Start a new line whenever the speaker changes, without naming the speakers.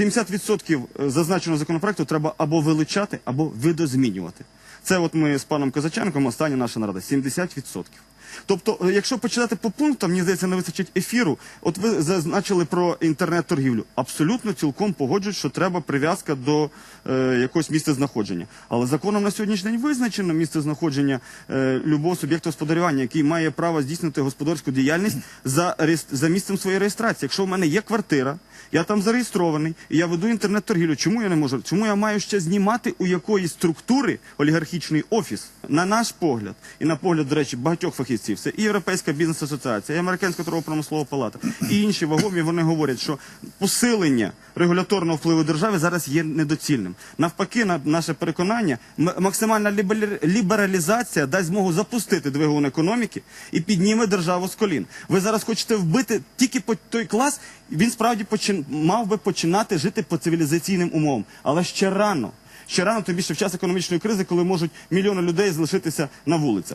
70% зазначеного законопроекту треба або вилучати, або видозмінювати. Це от ми з паном Козаченком, остання наша нарада, 70%. Тобто, е, якщо почитати по пунктам, мені здається, не вистачить ефіру. От ви зазначили про інтернет-торгівлю. Абсолютно цілком погоджують, що треба прив'язка до е, якогось місця знаходження. Але законом на сьогоднішній день визначено місце знаходження е, любого суб'єкта господарювання, який має право здійснити господарську діяльність за, за місцем своєї реєстрації. Якщо в мене є квартира, я там зареєстрований, і я веду інтернет-торгівлю. Чому я не можу? Чому я маю ще знімати у якоїсь структури олігархічний офіс? На наш погляд, і на погляд, до речі, багатьох фахівців, це і Європейська бізнес-асоціація, і Американська торгово-промислова палата, і інші вагомі, вони говорять, що посилення регуляторного впливу держави зараз є недоцільним. Навпаки, на наше переконання, максимальна лібер- лібералізація дасть змогу запустити двигун економіки і підніме державу з колін. Ви зараз хочете вбити тільки по той клас, він справді почин... мав би починати жити по цивілізаційним умовам, але ще рано. Ще рано, тим більше в час економічної кризи, коли можуть мільйони людей залишитися на вулицях.